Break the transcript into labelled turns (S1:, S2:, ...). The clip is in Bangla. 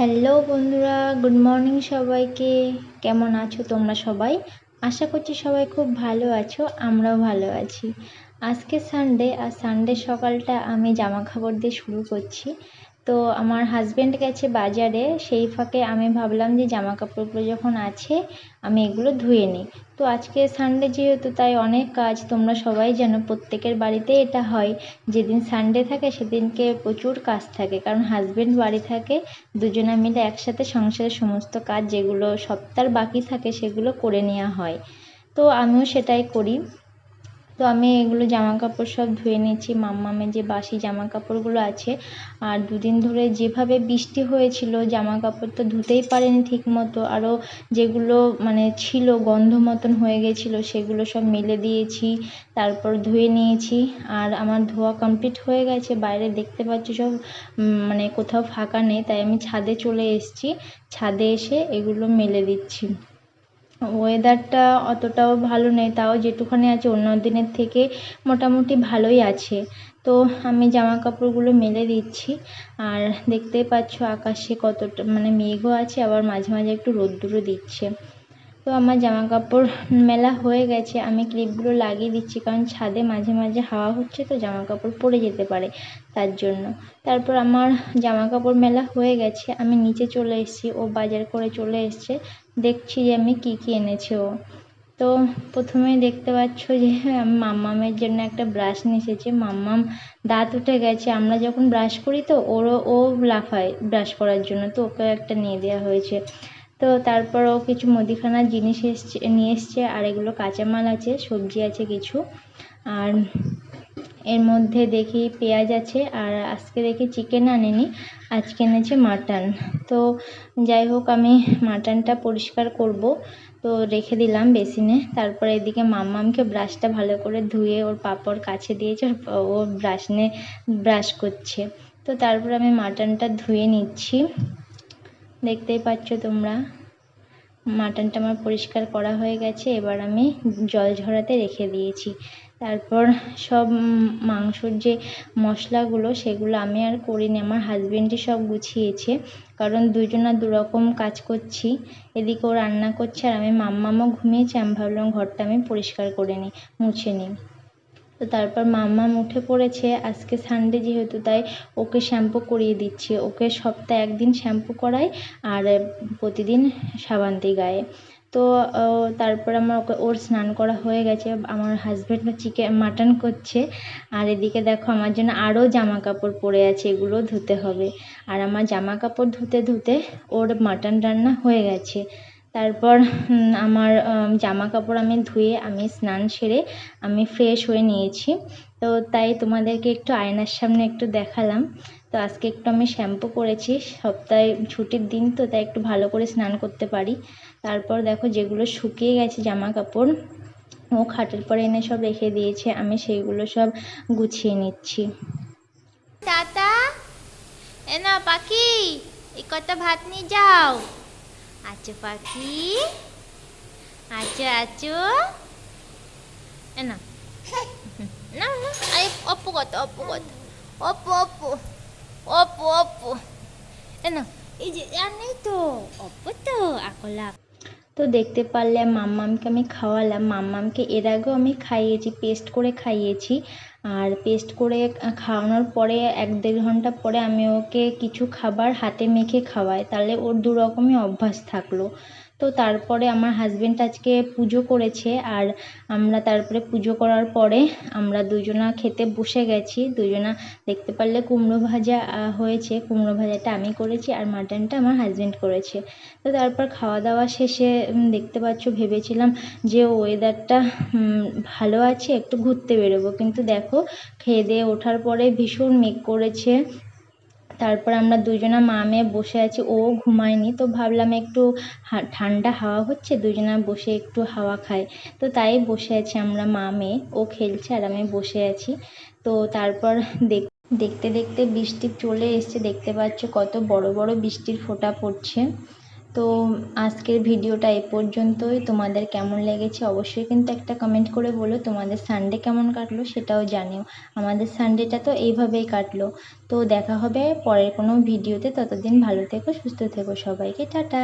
S1: হ্যালো বন্ধুরা, গুড মর্নিং সবাইকে। কেমন আছো তোমরা সবাই? আশা করছি সবাই খুব ভালো আছো, আমরাও ভালো আছি। আজকে সানডে আর সানডে সকালটা আমি জামা কাপড় দিয়ে শুরু করছি। তো আমার হাজব্যান্ড গেছে বাজারে, সেই ফাঁকে আমি ভাবলাম যে জামা কাপড়গুলো যখন আছে, আমি এগুলো ধুয়ে নিই। তো আজকে সানডে যেহেতু, তাই অনেক কাজ তোমরা সবাই জানো, প্রত্যেকের বাড়িতে এটা হয়। যেদিন সানডে থাকে, সেদিনকে প্রচুর কাজ থাকে। কারণ হাজব্যান্ড বাড়ি থাকে, দুজনে মিলে একসাথে সংসারের সমস্ত কাজ যেগুলো সপ্তাহ বাকি থাকে, সেগুলো করে নেওয়া হয়। তো আমিও সেটাই করি। তো আমি এগুলো জামা কাপড় সব ধুয়ে নিয়েছি। মাম্মামের যে বাসি জামা কাপড়গুলো আছে। আর দুদিন ধরে যেভাবে বৃষ্টি হয়েছিল জামা কাপড় তো ধুতেই পারেনি ঠিক মতো আরও যেগুলো মানে ছিল গন্ধ মতন হয়ে গেছিল, সেগুলো সব মেলে দিয়েছি, তারপর ধুয়ে নিয়েছি। আর আমার ধোয়া কমপ্লিট হয়ে গেছে, বাইরে দেখতে পাচ্ছি সব মানে কোথাও ফাঁকা নেই, তাই আমি ছাদে চলে এসেছি। ছাদে এসে এগুলো মেলে দিচ্ছি। ওয়েদারটা অতটাও ভালো নেই, তাও যেটুখানি আছে অন্য দিনের থেকে মোটামুটি ভালোই আছে। তো আমি জামা কাপড়গুলো মেলে দিচ্ছি, আর দেখতেই পাচ্ছ আকাশে কতটা মানে মেঘও আছে, আবার মাঝে মাঝে একটু রোদ্দুরও দিচ্ছে। তো আমার জামা কাপড় মেলা হয়ে গেছে, আমি ক্লিপগুলো লাগিয়ে দিচ্ছি, কারণ ছাদে মাঝে মাঝে হাওয়া হচ্ছে তো জামা কাপড় পরে যেতে পারে তার জন্য। তারপর আমার জামা কাপড় মেলা হয়ে গেছে, আমি নিচে চলে এসেছি, ও বাজার করে চলে এসছে দেখছি যে আমি কী কী এনেছে ও। তো প্রথমেই দেখতে পাচ্ছ যে মাম্মামের জন্য একটা ব্রাশ নিয়ে এসেছে মাম্মাম দাঁত উঠে গেছে। আমরা যখন ব্রাশ করি তো ওরও, ও লাফায় ব্রাশ করার জন্য। তো ওকে একটা নিয়ে দেওয়া হয়েছে। তো তারপর ও কিছু মুদিখানার জিনিস এসছে, নিয়ে এসছে। আর এগুলো কাঁচামাল আছে, সবজি আছে কিছু। আর এর মধ্যে দেখি পেঁয়াজ আছে আর আজকে দেখি চিকেন আনেনি, আজকে এনেছে মাটন তো যাই হোক, আমি মাটনটা পরিষ্কার করব। তো রেখে দিলাম বেসিনে। তারপরে এদিকে মাম্মামকে ব্রাশটা ভালো করে ধুয়ে ওর পাপড় কাছে দিয়েছে ও ব্রাশ নিয়ে ব্রাশ করছে। তো তারপর আমি মাটনটা ধুয়ে নিচ্ছি। দেখতেই পাচ্ছ তোমরা। মাটনটা আমার পরিষ্কার করা হয়ে গেছে, এবার আমি জল ঝরাতে রেখে দিয়েছি। তারপর সব মাংসর যে মশলাগুলো, সেগুলো আমি আর করিনি, আমার হাজব্যান্ডই সব গুছিয়েছে। কারণ দুজনা দুরকম কাজ করছি, এদিকে ও রান্না করছে আর আমি মাম্মামও ঘুমিয়েছে, আমি ভাবলাম ঘরটা আমি পরিষ্কার করে নিই, মুছে নিই। তো তারপর মাম্মাম উঠে পড়েছে। আজকে সানডে যেহেতু, তাই ওকে শ্যাম্পু করিয়ে দিচ্ছি। ওকে সপ্তাহে একদিন শ্যাম্পু করাই আর প্রতিদিন সাবান দিই গায়ে। তো তারপর আমার ওকে ওর স্নান করা হয়ে গেছে। আমার হাজব্যান্ড চিকেন মাটন করছে। আর এদিকে দেখো, আমার জন্য আরও জামা কাপড় পরে আছে, এগুলো ধুতে হবে। আর আমার জামা কাপড় ধুতে ধুতে ওর মাটন রান্না হয়ে গেছে। তারপর আমার জামা কাপড় আমি ধুয়ে আমি স্নান সেরে আমি ফ্রেশ হয়ে নিয়েছি। তো তাই তোমাদেরকে একটু আয়নার সামনে একটু দেখালাম। তো আজকে একটু আমি শ্যাম্পু করেছি। সপ্তাহে ছুটির দিন তো, তাই একটু ভালো করে স্নান করতে পারি। তারপর দেখো যেগুলো শুকিয়ে গেছে জামা কাপড় ও খাটের পরে এনে সব রেখে দিয়েছে। আমি সেইগুলো সব গুছিয়ে নিচ্ছি।
S2: টাটা এ না পাখি এই কটা ভাত নিয়ে যাও। আচ্ছা পাখি। আচ্ছা আচ্ছা। এ, না। না না, আরে অপ্পু কত অপ্পু কত অপ্পু অপ্পু অপ্পু এ, না, এই যে নেই তো অপ্পু তো, আকলা।
S1: তো দেখতে পারলে মাম্মামকে আমি খাওয়ালাম। মাম্মামকে এর আগেও আমি খাইয়েছি, পেস্ট করে খাইয়েছি। আর পেস্ট করে খাওয়ানোর পরে এক দেড় ঘণ্টা পরে আমি ওকে কিছু খাবার হাতে মেখে খাওয়াই। তাহলে ওর দু রকমই অভ্যাস থাকল। তো তারপরে আমার হাজব্যান্ড আজকে পুজো করেছে আর আমরা তারপরে পুজো করার পরে আমরা দুজনা খেতে বসে গেছি। দুজনা দেখতে পারলে কুমড়ো ভাজা হয়েছে। কুমড়ো ভাজাটা আমি করেছি আর মাটনটা আমার হাজব্যান্ড করেছে। তো তারপর খাওয়া দাওয়া শেষে দেখতে পাচ্ছ, ভেবেছিলাম যে ওয়েদারটা ভালো আছে, একটু ঘুরতে বেরোবো। কিন্তু দেখো খেয়ে দিয়ে ওঠার পরে ভীষণ মেঘ করেছে। তারপর আমরা দুজনা মা মেয়ে বসে আছি, ও ঘুমায়নি। তো ভাবলাম একটু ঠান্ডা হাওয়া হচ্ছে, দুজনা বসে একটু হাওয়া খায় তো তাই বসে আছি আমরা মা মেয়ে, ও খেলছে আর আমি বসে আছি। তো তারপর দেখ, দেখতে দেখতে বৃষ্টি চলে এসছে, দেখতে পাচ্ছ কত বড় বড় বৃষ্টির ফোঁটা পড়ছে। তো আজকের ভিডিওটা এ পর্যন্তই। তোমাদের কেমন লেগেছে অবশ্যই কিন্তু একটা কমেন্ট করে বলো। তোমাদের সানডে কেমন কাটলো সেটাও জানিও। আমাদের সানডেটা তো এইভাবেই কাটলো। তো দেখা হবে পরের কোনো ভিডিওতে। ততদিন ভালো থেকো, সুস্থ থেকো সবাইকে। টাটা!